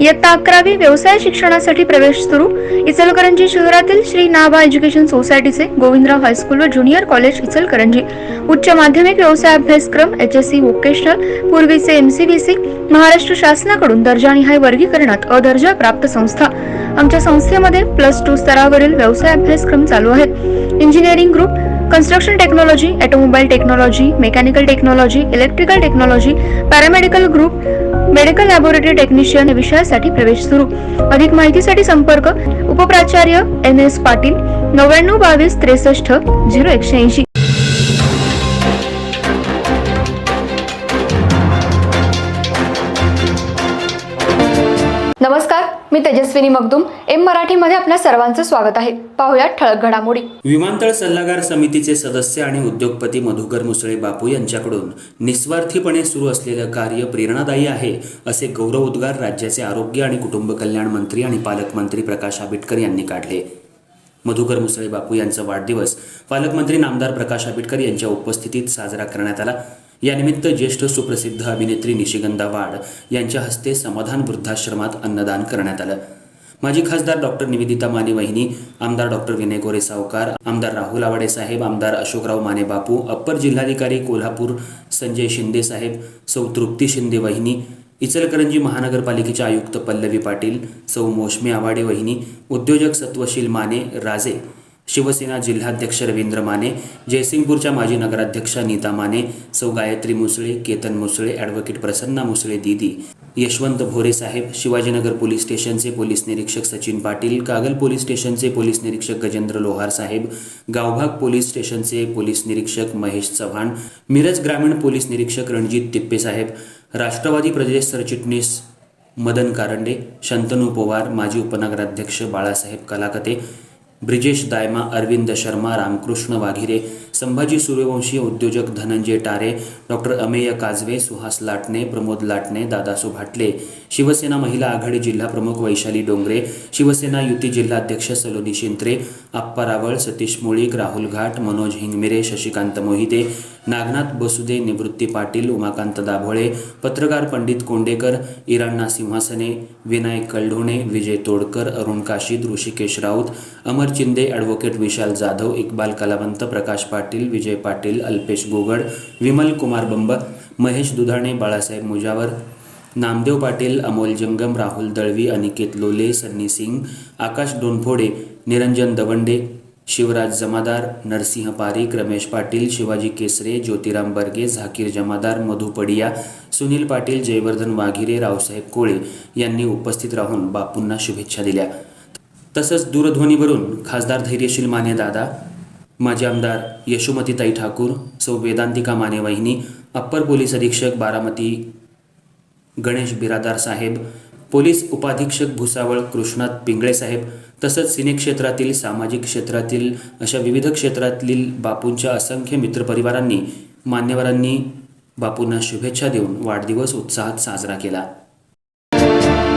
इयत्ता अकरावी व्यवसाय शिक्षणासाठी प्रवेश सुरू. इचलकरंजी शहरातील श्री नाभा एज्युकेशन सोसायटीचे गोविंदराव हायस्कूल व ज्युनियर कॉलेज इचलकरंजी. उच्च माध्यमिक व्यवसाय अभ्यासक्रम एच एस सी व्होकेशनल पूर्वीचे एमसीबीसी महाराष्ट्र शासनाकडून दर्जानिहाय वर्गीकरणात अदर्जा प्राप्त संस्था. आमच्या संस्थेमध्ये प्लस टू स्तरावरील व्यवसाय अभ्यासक्रम चालू आहेत. Engineering group construction technology automobile technology mechanical technology electrical technology paramedical group medical laboratory technician या विषयासाठी प्रवेश सुरू. अधिक माहितीसाठी संपर्क उपप्राचार्य एन एस पाटील नव्याण्णव बावीस त्रेसष्ट झिरो एकशे ऐंशी. नमस्कार मी तेजस्विनी मगदुम. एम मराठीमध्ये आपल्या सर्वांचं स्वागत आहे. पाहुयात ठळक घडामोडी. विमानतळ सल्लागार समितीचे सदस्य आणि उद्योगपती मधुकर मुसळे बापू यांच्याकडून निस्वार्थीपणे सुरू असलेलं कार्य प्रेरणादायी आहे असे गौरव उद्गार राज्याचे आरोग्य आणि कुटुंब कल्याण मंत्री आणि पालकमंत्री प्रकाश आंबेडकर यांनी काढले. मधुकर मुसळे बापू यांचा वाढदिवस पालकमंत्री नामदार प्रकाश आंबेडकर यांच्या उपस्थितीत साजरा करण्यात आला. यानिमित्त ज्येष्ठ सुप्रसिद्ध अभिनेत्री निशिगंधा वाड यांच्या हस्ते समाधान वृद्धाश्रमात अन्नदान करण्यात आलं. माजी खासदार डॉक्टर निवेदिता माने वहिनी आमदार डॉक्टर विनय गोरे सावकार आमदार राहुल आवाडे साहेब आमदार अशोकराव माने बापू अप्पर जिल्हाधिकारी कोल्हापूर संजय शिंदे साहेब सौ तृप्ती शिंदे वहिनी इचलकरंजी महानगरपालिकेचे आयुक्त पल्लवी पाटील सौ मोशमी आवाडे वहिनी उद्योजक सत्वशील माने राजे शिवसेना जिल्हाध्यक्ष रवींद्र माने जयसिंगपूरच्या माजी नगराध्यक्षा नीता माने सौ गायत्री मुसळे केतन मुसळे ॲडव्होकेट प्रसन्ना मुसळे दीदी यशवंत भोरे साहेब शिवाजीनगर पोलीस स्टेशनचे पोलीस निरीक्षक सचिन पाटील कागल पोलीस स्टेशनचे पोलीस निरीक्षक गजेंद्र लोहार साहेब गावभाग पोलीस स्टेशनचे पोलीस निरीक्षक महेश चव्हाण मिरज ग्रामीण पोलीस निरीक्षक रणजित तिप्पे साहेब राष्ट्रवादी प्रदेश सरचिटणीस मदन कारंडे शंतनू पवार माजी उपनगराध्यक्ष बाळासाहेब कलाकते ब्रिजेश दायमा अरविंद शर्मा रामकृष्ण वाघिरे संभाजी सूर्यवंशी उद्योजक धनंजय टारे डॉक्टर अमेय काजवे सुहास लाटणे प्रमोद लाटणे दादासू भाटले शिवसेना महिला आघाडी जिल्हा प्रमुख वैशाली डोंगरे शिवसेना युती जिल्हाध्यक्ष सलोनी शिंत्रे आप्पा रावळ सतीश मुळीक राहुल घाट मनोज हिंगमिरे शशिकांत मोहिते नागनाथ बसुदे निवृत्ती पाटील उमाकांत दाभोळे पत्रकार पंडित कोंडेकर इराण्णा सिंहासने विनायक कलढोणे विजय तोडकर अरुण काशीद ऋषिकेश राऊत अमर चिंदे ॲडव्होकेट विशाल जाधव इक्बाल कलावंत प्रकाश पाटील विजय पाटील अल्पेश गोगड विमल कुमार बंब महेश दुधाणे बाळासाहेब मुजावर नामदेव पाटील अमोल जंगम राहुल दळवी अनिकेत लोले सन्नी सिंग आकाश डोनफोडे निरंजन दवंडे शिवराज जमादार नरसिंह पारीक रमेश पाटील शिवाजी केसरे ज्योतिराम बर्गे झाकीर जमादार मधु पडिया सुनील पाटील जयवर्धन वाघिरे रावसाहेब कोळे यांनी उपस्थित राहून बापूंना शुभेच्छा दिल्या. तसंच दूरध्वनीवरून खासदार धैर्यशील माने दादा माजी आमदार यशोमतीताई ठाकूर सौ वेदांतिका माने वहिनी अप्पर पोलीस अधीक्षक बारामती गणेश बिरादार साहेब पोलीस उपाधीक्षक भुसावळ कृष्णात पिंगळे साहेब तसंच सिने क्षेत्रातील सामाजिक क्षेत्रातील अशा विविध क्षेत्रातील बापूंच्या असंख्य मित्रपरिवारांनी मान्यवरांनी बापूंना शुभेच्छा देऊन वाढदिवस उत्साहात साजरा केला.